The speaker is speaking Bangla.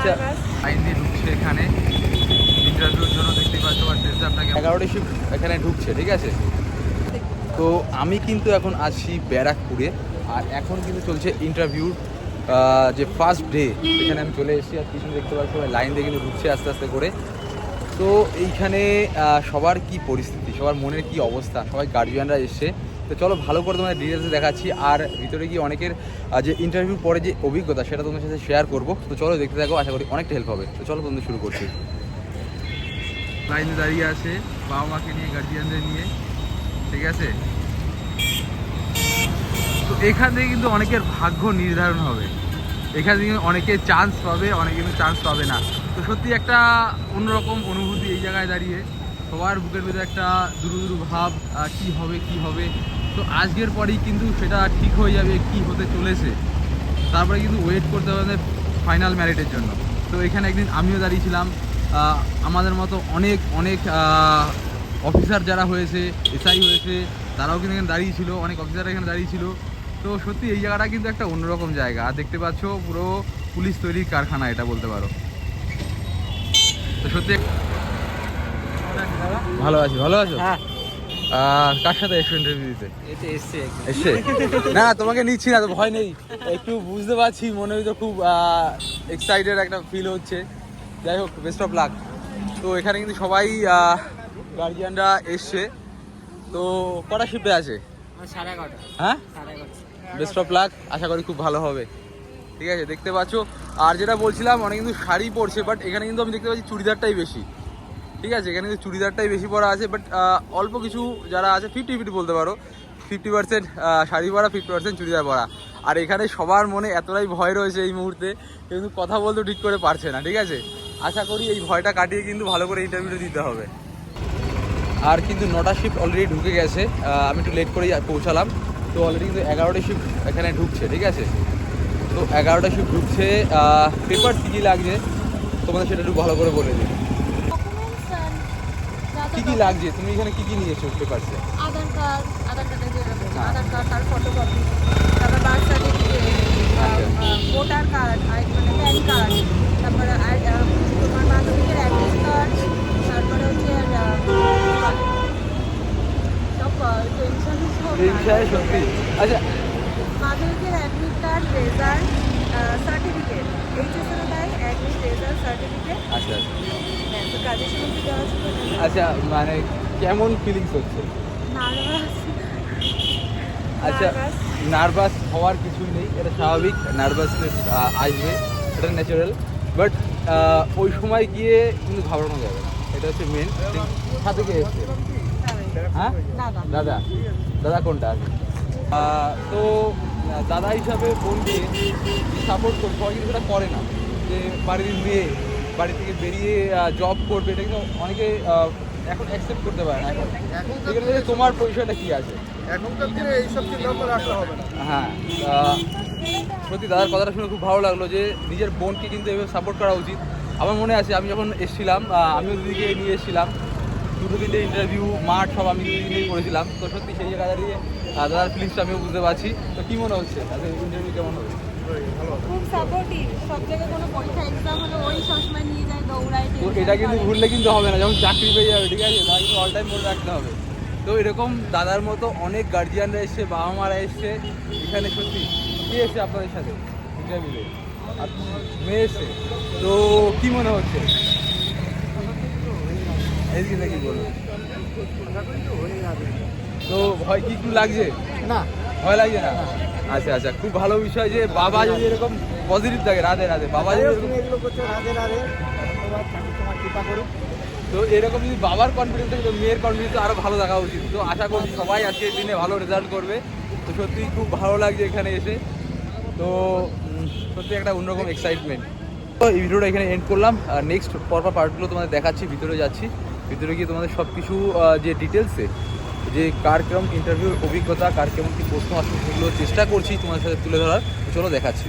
আচ্ছা। দিয়ে ঢুকছে এখানে। ইন্টারভিউর জন্য দেখতে পাচ্ছ আর ড্রেসটা আপনাকে এগারোটি শিফট এখানে ঢুকছে ঠিক আছে? তো আমি কিন্তু এখন আছি ব্যারাকপুরে আর এখন কিন্তু চলছে ইন্টারভিউর যে ফার্স্ট ডে এখানে আমি চলে এসেছি আর পিছনে দেখতে পাচ্ছি সবাই লাইন দিয়ে কিন্তু ঢুকছে আস্তে আস্তে করে। তো এইখানে সবার কি পরিস্থিতি সবার মনের কি অবস্থা? সবাই গার্জিয়ানরা এসছে। তো চলো ভালো করে তোমাদের ডিটেলসে দেখাচ্ছি। আর ভিতরে গিয়ে অনেকের যে ইন্টারভিউ পরে যে অভিজ্ঞতা, সেটা তোমাদের সাথে শেয়ার করব। তো চলো দেখতে থাকো, আশা করি অনেকটা হেল্প হবে। তো চলো তোমাদের শুরু করছি। লাইনে দাঁড়িয়ে আছে, বাবা মাকে নিয়ে গার্জিয়ানদের নিয়ে। ঠিক আছে? তো এখান থেকে কিন্তু অনেকের ভাগ্য নির্ধারণ হবে। এখান থেকে অনেকে চান্স পাবে, অনেকে কিন্তু চান্স পাবে না। তো সত্যি একটা অন্যরকম অনুভূতি এই জায়গায় দাঁড়িয়ে। সবার বুকের ভিতরে একটা দুরু দুরু ভাব কি হবে কি হবে? তো আজকের পরেই কিন্তু সেটা ঠিক হয়ে যাবে কি হতে চলেছে। তারপরে কিন্তু ওয়েট করতে হবে ফাইনাল ম্যারিটের জন্য। তো এখানে একদিন আমিও দাঁড়িয়েছিলাম আমাদের মতো অনেক অনেক অফিসার যারা হয়েছে এসআই হয়েছে তারাও কিন্তু এখানে দাঁড়িয়েছিল অনেক অফিসার এখানে দাঁড়িয়েছিল তো সত্যি এই জায়গাটা কিন্তু একটা অন্যরকম জায়গা। আর দেখতে পাচ্ছ পুরো পুলিশ তৈরির কারখানা এটা বলতে পারো। তো সত্যি ভালো আছি ভালো আছো? হ্যাঁ। কার সাথে এসছো ইন্টারভিউ দিতে। এসছে না তোমাকে নিচ্ছি না তো ভয় নেই। একটু বুঝতে পারছি মনে হয়তো খুব এক্সাইটেড একটা ফিল হচ্ছে। যাই হোক বেস্ট অফ লাক তো এখানে কিন্তু সবাই গার্জিয়ানরা এসছে। তো কটা শিফটে আছে? হ্যাঁ? বেস্ট অফ লাক আশা করি খুব ভালো হবে। ঠিক আছে দেখতে পাচ্ছ। আর যেটা বলছিলাম অনেক কিন্তু শাড়ি পরছে বাট এখানে কিন্তু আমি দেখতে পাচ্ছি চুড়িদারটাই বেশি। ঠিক আছে, এখানে চুড়িদারটাই বেশি পরা আছে বাট অল্প কিছু যারা আছে ফিফটি ফিফটি বলতে পারো। ফিফটি পার্সেন্ট শাড়ি পরা ফিফটি পার্সেন্ট চুড়িদার পরা। আর এখানে সবার মনে এতটাই ভয় রয়েছে এই মুহূর্তে কিন্তু কথা বলতে ঠিক করে পারছে না, ঠিক আছে? আশা করি এই ভয়টা কাটিয়ে কিন্তু ভালো করে ইন্টারভিউটা দিতে হবে। আর কিন্তু নটা শিফট অলরেডি ঢুকে গেছে আমি একটু লেট করেই পৌঁছালাম। তো অলরেডি কিন্তু এগারোটা শিফট এখানে ঢুকছে, ঠিক আছে? তো এগারোটা শিফট ঢুকছে পেপার কী কী লাগছে, তোমাদের সেটা একটু ভালো করে বলে দিই। কী কী লাগছে? তুমি এখানে কি কী কী নিয়েছো পেপারসে আধার কার্ড আধার কার্ডের যে। আধার কার্ড তার ফটোকপি তারপর বার্থ সার্টিফিকেট ভোটার কার্ড আর মানে প্যান কার্ড তারপরে আর, তোমার মাধ্যমিকের অ্যাডমিট কার্ড তারপরে হচ্ছে সব টেনশন সত্যি আচ্ছা। মাধ্যমিকের admit card result certificate HSL দেয় অ্যাডমিট রেজাল্ট সার্টিফিকেট আচ্ছা আচ্ছা। কাজের সময় দেওয়া ছিল আচ্ছা মানে কেমন ফিলিংস হচ্ছে? নার্ভাস আচ্ছা নার্ভাস হওয়ার কিছুই নেই এটা স্বাভাবিক। নার্ভাসনেস আসবে এটা ন্যাচারাল বাট ওই সময় গিয়ে কিন্তু ঘাবড়ানো যাবে না। এটা হচ্ছে মেন সাথে কে এসছে? হ্যাঁ? দাদা। দাদা কোনটা? আছে তো দাদা হিসাবে বোনকে সাপোর্ট করবে সবাই কিন্তু সেটা করে না। যে বাড়ির মেয়ে বাড়ি থেকে বেরিয়ে জব করবে এটা কিন্তু অনেকে এখন অ্যাকসেপ্ট করতে পারে না এখন। এখানে তোমার পরিচয়টা কি আছে? এখনকার দিনে এইসব চিন্তা ভাবনা রাখতে হবে না। হ্যাঁ সত্যি দাদার কথাটা শুনে খুব ভালো লাগল যে নিজের বোনকে কিন্তু এভাবে সাপোর্ট করা উচিত। আমার মনে আছে আমি যখন এসেছিলাম আমিও দিদিকে নিয়ে এসেছিলাম। দুটো তিনটে ইন্টারভিউ মাঠ সব আমি দিদিকেই করেছিলাম। তো সত্যি সেই জায়গায় দাঁড়িয়ে দাদার ফিলিংসটা আমিও বুঝতে পারছি। তো কী মনে হচ্ছে? ইন্টারভিউ কেমন হবে? খুব সাপোর্টিভ সব জায়গায় কোনো পরীক্ষা এক্সাম হলে ওই সবসময় নিয়ে যায় দৌড়ায় তো এটা কিন্তু। ভুললে কিন্তু হবে না যখন চাকরি পেয়ে যাবে ঠিক আছে? কিন্তু অল টাইম মনে রাখতে হবে। তো এরকম দাদার মতো অনেক গার্জিয়ানরা এসছে বাবা মারা এসছে এখানে সত্যি কে এসছে আপনাদের সাথে? ইন্টারভিউতে মেয়ে এসছে? তো কি মনে হচ্ছে? এদিকে নাকি বলব তো ভয় কি একটু লাগছে? না। ভয় লাগছে না? আচ্ছা আচ্ছা খুব ভালো বিষয় যে বাবা যদি এরকম পজিটিভ থাকে রাধে রাধে বাবা যদি এরকম এগুলো করছে রাধে রাধে। তোমার তোমার কৃপা করুক। তো এরকম যদি বাবার কনফিডেন্স থাকে তো মেয়ের কনফিডেন্স আরও ভালো থাকা উচিত। তো আশা করছি সবাই আজকের দিনে ভালো রেজাল্ট করবে। তো সত্যিই খুব ভালো লাগছে এখানে এসে। তো সত্যি একটা অন্যরকম এক্সাইটমেন্ট তো এই ভিডিওটা এখানে এন্ড করলাম। আর নেক্সট পরপর পার্টগুলো তোমাদের দেখাচ্ছি ভিতরে যাচ্ছি। ভিতরে গিয়ে তোমাদের সব কিছু যে ডিটেলসে যে কার কেমন ইন্টারভিউর অভিজ্ঞতা, কার কেমন কী প্রশ্ন আসবে সেগুলো চেষ্টা করছি তোমাদের সাথে তুলে ধরার। চলো দেখাচ্ছি।